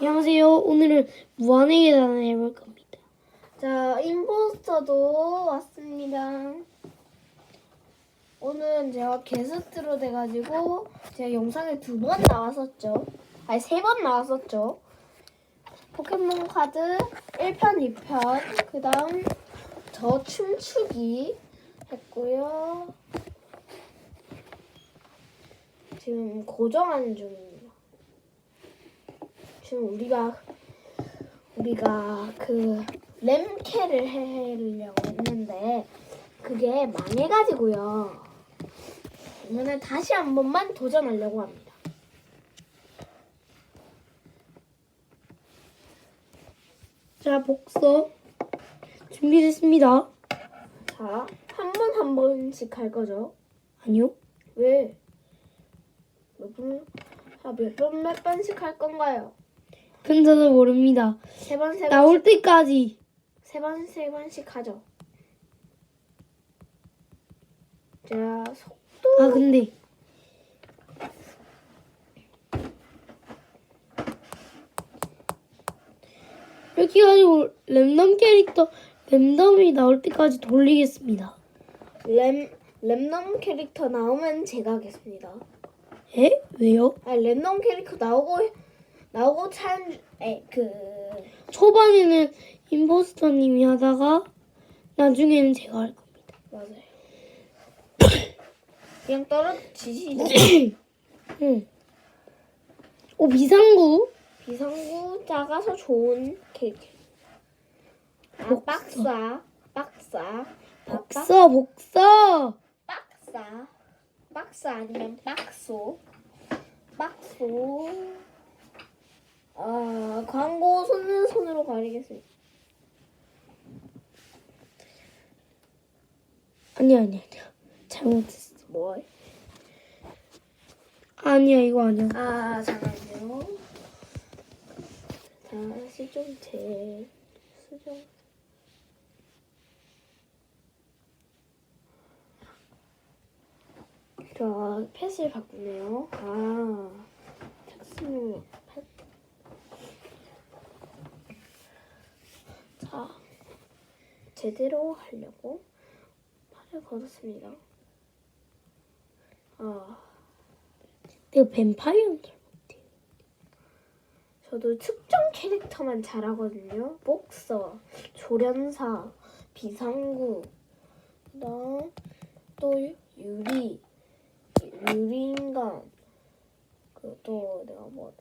안녕하세요. 오늘은 무한의 계단을 해볼 겁니다. 자, 임포스터도 왔습니다. 오늘은 제가 게스트로 돼가지고 제가 영상에 두 번 나왔었죠. 아니, 세 번 나왔었죠. 포켓몬 카드 1편, 2편, 그 다음 저 춤추기 했고요. 지금 고정하는 중입니다. 지금 우리가 우리가 그 램캐를 하려고 했는데 그게 망해가지고요. 이번에 다시 한 번만 도전하려고 합니다. 자, 복서 준비됐습니다. 자, 한 번 한 번씩 할 거죠. 아니요. 왜? 몇 번, 아, 몇 번, 몇 번씩 할 건가요? 그건 저도 모릅니다. 세 번, 세 번, 나올 때까지. 세 번, 세 번씩 하죠. 자, 속도. 아, 근데 이렇게 해가지고 랜덤 캐릭터 랜덤이 나올 때까지 돌리겠습니다. 램, 램덤 캐릭터 나오면 제가 하겠습니다. 에? 왜요? 아, 랜덤 캐릭터 나오고 나오고 참, 에, 그 초반에는 임포스터님이 하다가 나중에는 제가 할 겁니다. 맞아요. 그냥 떨어지시죠. 응. 오 비상구. 비상구 작아서 좋은 캐릭터. 아, 복사. 박사, 박사, 아, 박- 복서 복서. 박사, 박사 아니면 박소, 박소. 아, 광고 손은 손으로 가리겠습니다. 아니 아니 아니야. 잘못했어. 뭐? 아니야 이거 아니야. 아, 잠깐만요. 다시 좀제 수정. 자, 펫을 바꾸네요. 아, 텍스는 펫. 자, 제대로 하려고 팔을 걷었습니다. 아. 내가 뱀파이어인 줄. 저도 특정 캐릭터만 잘하거든요. 복서, 조련사, 비상구, 그다음 또 유리, 유리인간, 그또 내가 뭐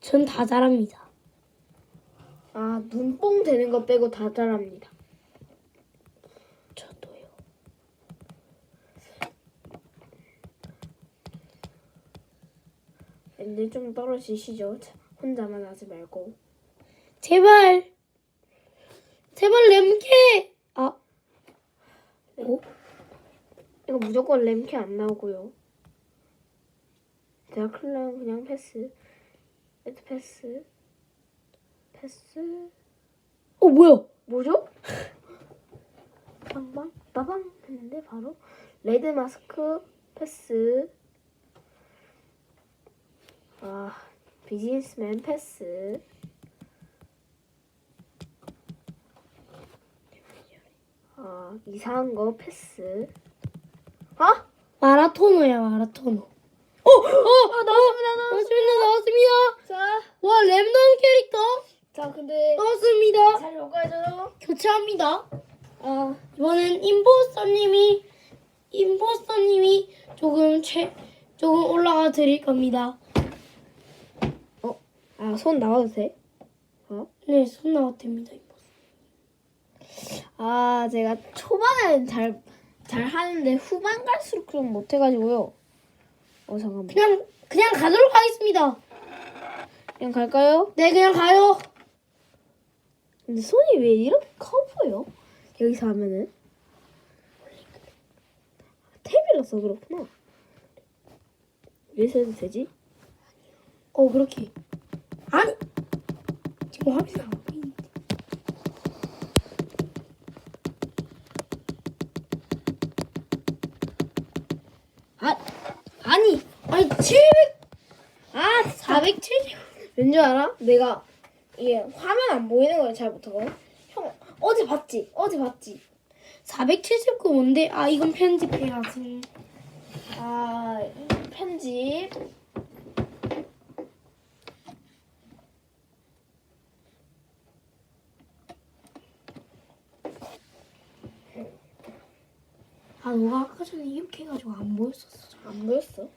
전 다 잘합니다. 아, 눈뽕 되는 거 빼고 다 잘합니다. 저도요. 근데 좀 떨어지시죠. 혼자만 하지 말고. 제발. 제발 램캐. 아. 오? 이거 무조건 램캐 안 나오고요. 제가 클라운 그냥 패스. 패스. 패스. 어 뭐야? 뭐죠? 빵빵 빠방 했는데 바로 레드 마스크 패스. 아 비즈니스맨 패스. 아 이상한 거 패스. 아? 마라토너야 마라토너. 어, 어, 아 나왔습니다 나왔습니다, 나왔습니다. 자, 와 랜덤 캐릭터 자 근데 나왔습니다. 잘 녹아줘요. 교체합니다. 아 이번엔 임포스터님이 임포스터님이 조금 최 조금 올라가 드릴 겁니다. 아, 손 나와도 돼? 네, 손 나왔답니다. 아, 제가 초반에는 잘, 잘 하는데 후반 갈수록 좀 못해가지고요. 어, 잠깐만. 그냥 그냥 가도록 하겠습니다. 그냥 갈까요? 네, 그냥 가요. 근데 손이 왜 이렇게 커 보여? 여기서 하면은. 탭이라서 그렇구나. 여기서 해도 되지? 어, 그렇게. 아니, 지금 화면이 안 보이는데. 아, 아니! 아니, 700, 아, 470. 왠줄 알아? 내가 이게 화면 안 보이는 걸잘 못하거든. 형 어제 봤지? 어제 봤지? 479 뭔데? 아 이건 편집해야지. 아 편집. 아 너가 아까 전에 이렇게 해가지고 안 보였었어. 안 보였어?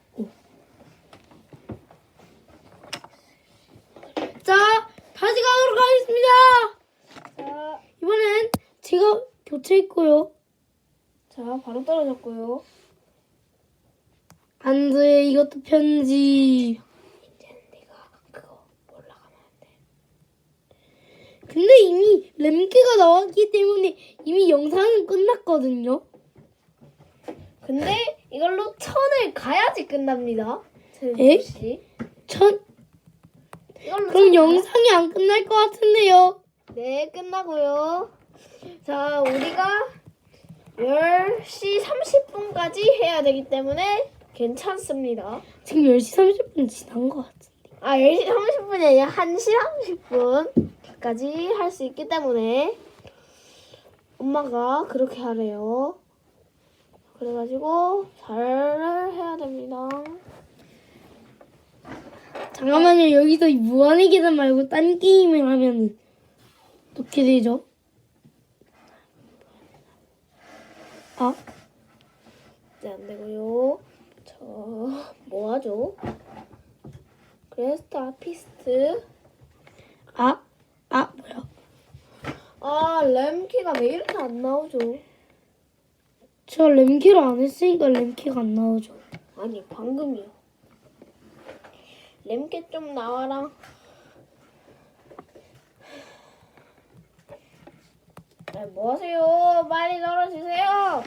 자 다시 가도록 하겠습니다. 자, 이번엔 제가 교체 했고요. 자 바로 떨어졌고요. 안 돼, 이것도 편집. 이제는 내가 그거 올라가면 안 돼. 근데 이미 램크가 나왔기 때문에 이미 영상은 끝났거든요. 근데 이걸로 천을 가야지 끝납니다. 에? 씨. 천, 이걸로 그럼 천 영상이 안 끝날 것 같은데요. 네, 끝나고요. 자, 우리가 10시 30분까지 해야 되기 때문에 괜찮습니다. 지금 10시 30분 지난 것 같은데. 아, 10시 30분이 아니라 1시 30분까지 할 수 있기 때문에 엄마가 그렇게 하래요. 그래가지고 잘 해야 됩니다. 잠깐만요, 여기서 이 무한의 계단 말고 딴 게임을 하면 어떻게 되죠? 아, 네, 안 되고요. 저, 뭐 하죠? 그레스트 아피스트. 아, 아, 뭐야. 아, 램키가 왜 이렇게 안 나오죠? 저 램키를 안 했으니까 램키가 안 나오죠. 아니, 방금이요. 램키 좀 나와라. 아, 뭐 하세요? 빨리 떨어지세요.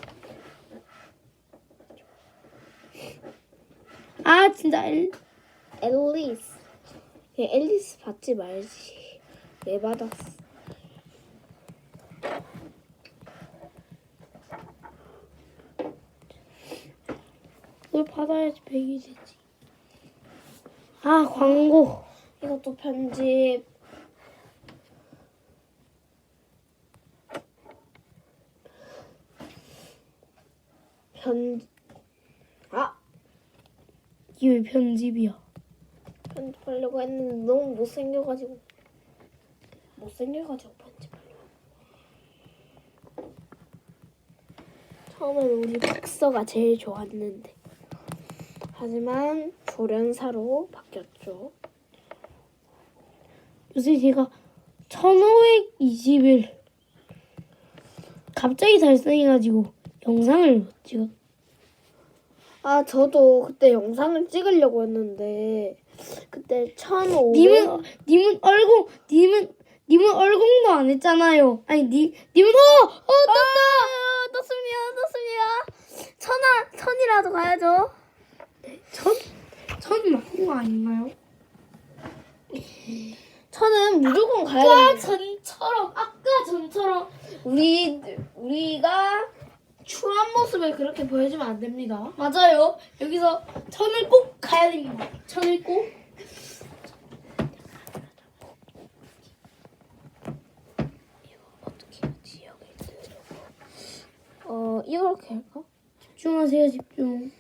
아, 진짜 엘, 앨리스. 얘 앨리스 받지 말지. 왜 받았어? 그걸 받아야지 100이 되지. 아, 광고. 이것도 편집. 편, 아! 이게 왜 편집이야? 편집하려고 했는데 너무 못생겨가지고. 못생겨가지고 편집하려고. 처음에는 우리 박서가 제일 좋았는데. 하지만 조련사로 바뀌었죠. 요새 제가 1520일 갑자기 달성해가지고 영상을 못 찍어. 아, 저도 그때 영상을 찍으려고 했는데, 그때 1,500. 님은 님은 얼공 님은 님은 얼공도 안 했잖아요. 아니 님 님은 어! 어 떴다. 아, 떴습니다, 떴습니다. 천하, 천이라도 가야죠. 전, 전 맞는 거 아닌가요? 천은 무조건 가야 아까. 전처럼 아까 전처럼 우리, 우리가 추한 모습을 그렇게 보여주면 안 됩니다. 맞아요. 여기서 천을 꼭 가야 됩니다. 천을 꼭. 어, 이렇게 할까? 집중하세요 집중.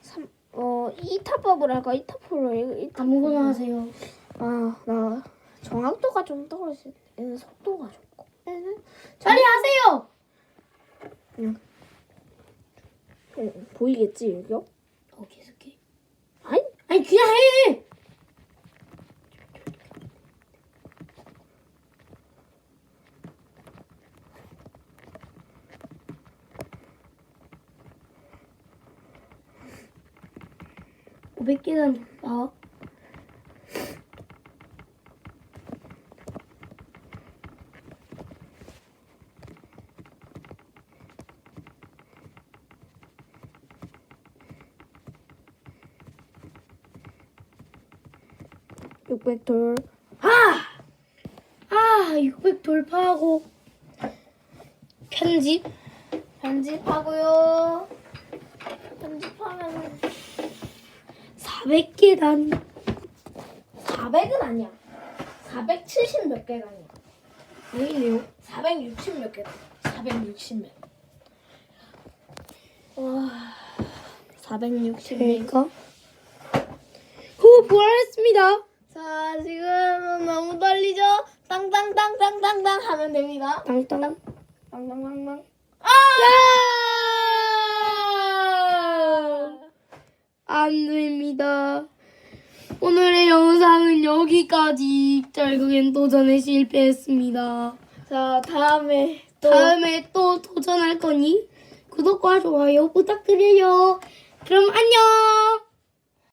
삼, 어, 이타법을 할까? 이타법으로 이타법. 아무거나 하세요. 아, 나 정확도가 좀 떨어지네. 얘는 속도가 좋고. 얘는 빨리 하세요. 보이겠지 이거? 어 계속해. 아니 아니 그냥 해. 오백 개가 나와. 어? 600 돌. 아! 아, 600 돌파하고 편집 편집하고요. 편집하면 400개 단 400은 아니야. 470 몇 개가 아니야. 왜이래요? 460 몇 개다. 460 몇. 와. 460 몇. 그러니까. 후, 보았습니다. 자, 지금 너무 떨리죠? 땅땅땅땅땅땅 하면 됩니다. 땅땅. 땅땅땅땅. 아! 안 됩니다. 오늘의 영상은 여기까지. 결국엔 도전에 실패했습니다. 자, 다음에 또 다음에 또 도전할 거니 구독과 좋아요 부탁드려요. 그럼 안녕.